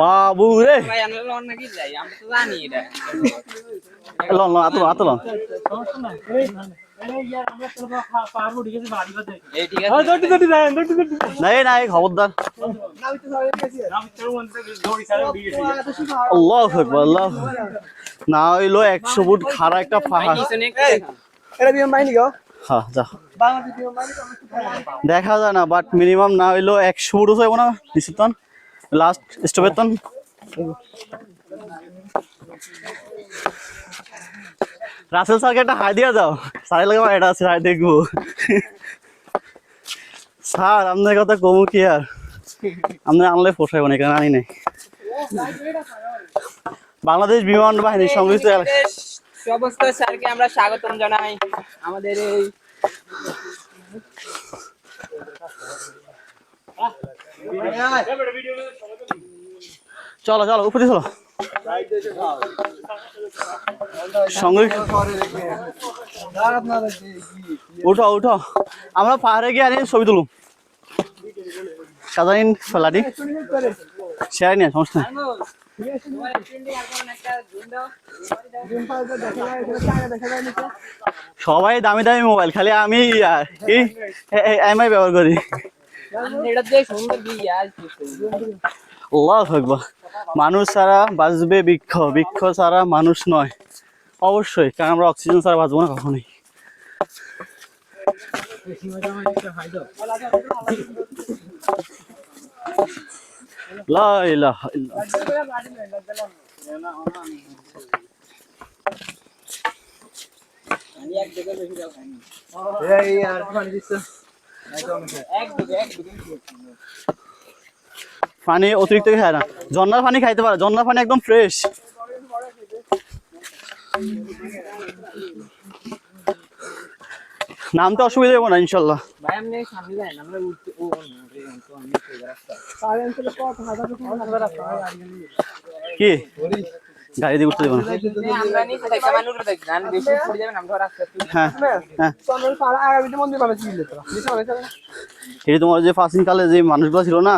বাবু রে ভাই আমরা লন নাকি যাই? আমরা তো লন লন আতলন আতলন এই ঠিক আছে। নাই নাই খবরদার। আল্লাহ আল্লাহ না হইল একশো ফুট খাড়া একটা পাহাড়। হ্যাঁ যা। দেখা যায় না বাট মিনিমাম না হইল একশো ফুট হইব না নিশ্চিত লাস্ট স্টপের তন রাসেল স্যারকে একটা হাই দিয়ে যাও স্যারের লাগে এটা আছে, হাই দেখব। স্যার আপনার কথা কমু কি আর? আপনার আনলে পোষাইব না এখানে আনি নাই। বাংলাদেশ বিমান বাহিনী সংযুক্ত সমস্ত স্যারকে আমরা স্বাগতম জানাই। আমাদের এই চলো চলো, উপরে চলো। সংযুক্ত উঠো। উঠো আমরা পাহাড়ে গিয়ে আনি ছবি তুলুম। সাজাইন ফেলাটি শেয়ার নিয়ে সমস্যা সবাই দামি দামি মোবাইল, খালি আমি এমআই ব্যবহার করি। মানুষ ছাড়া বাঁচবে বৃক্ষ বৃক্ষ ছাড়া মানুষ নয়। অবশ্যই কারণ আমরা অক্সিজেন ছাড়া বাঁচবো না কখনোই। লা ইলাহা ইল্লাল্লাহ। এই আর পানি দিচ্ছে পানি অতিরিক্ত খায় না। ঝর্ণার পানি খাইতে পারে, ঝর্ণার পানি একদম ফ্রেশ নামতে অসুবিধা হবে না, ইনশাল্লাহ। কি? গাড়ি দিয়ে উঠতে দেবো না। হ্যাঁ হ্যাঁ এই তোমার যে প্রাচীন কালে যে মানুষগুলো ছিল না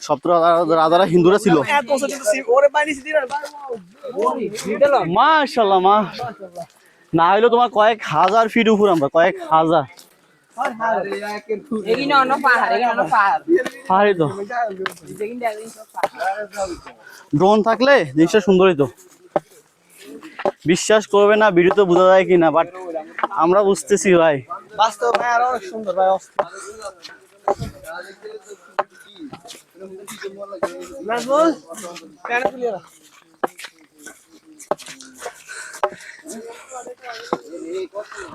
সব তো রাজা- রাজারা হিন্দুরা ছিল। মাশাল্লাহ মা না হইলেও তোমার কয়েক হাজার ফিট উপর আমরা কয়েক হাজার। ড্রোন থাকলে জিনিসটা সুন্দরই তো বিশ্বাস করবে না ভিডিওতে বোঝা যায় কিনা বাট আমরা বুঝতেছি ভাই।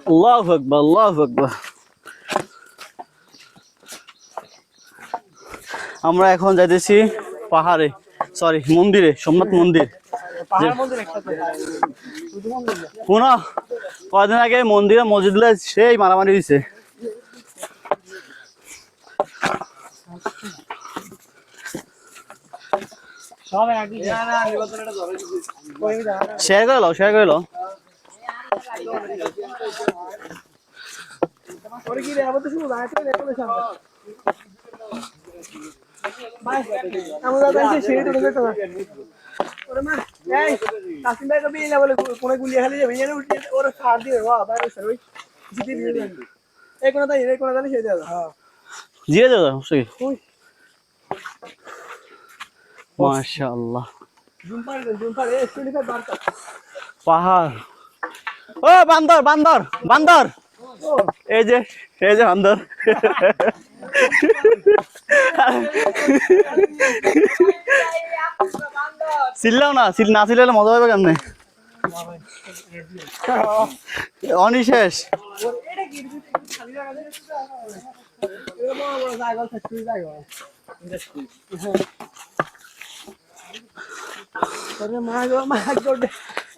আল্লাহ আকবার আল্লাহ আকবার। আমরা এখন যাইতেছি পাহাড়ে সরি মন্দিরে সোমনাথ মন্দির। পাহাড় মন্দির একটা তো। শুধু মন্দির না। পুনঃ কয়দিন আগে মন্দিরে মসজিদে সেই মারামারি যা শেয়ার করে শেয়ার করে ওরে কি আমরা ওরে মা এই কাসিম ভাই কবি না বলে কোনে খালি যাবে উঠে ওরে ছাড় বাহ বাইরে ওই। জিতে দিয়ে এই কোনা তাই এই কোনা তাই সেই হ্যাঁ মাশাআল্লাহ বার্তা পাহাড়। ও বান্দর বান্দর বান্দর। এই যে এই যে বান্দর চিল্লাও না না চিল্লালে মজা হবে কেমনে? অনিশেষ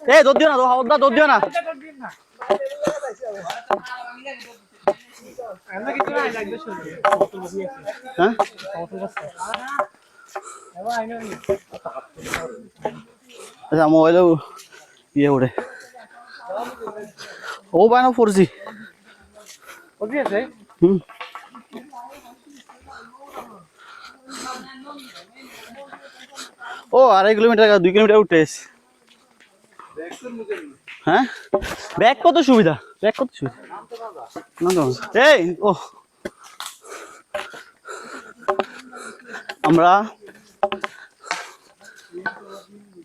এই, দৌড় দিও না দৌড় দিও না আমরা কিছু নাই লাগবে শুনি হ্যাঁ? আচ্ছা মোবাইলেও ইয়ে ওঠে ও বানো ফোর জি আছে হুম। ও, আড়াই কিলোমিটার, দুই কিলোমিটার উঠে হ্যাঁ? ব্যাগ কত সুবিধা? ব্যাগ কত সুবিধা? এই ও আমরা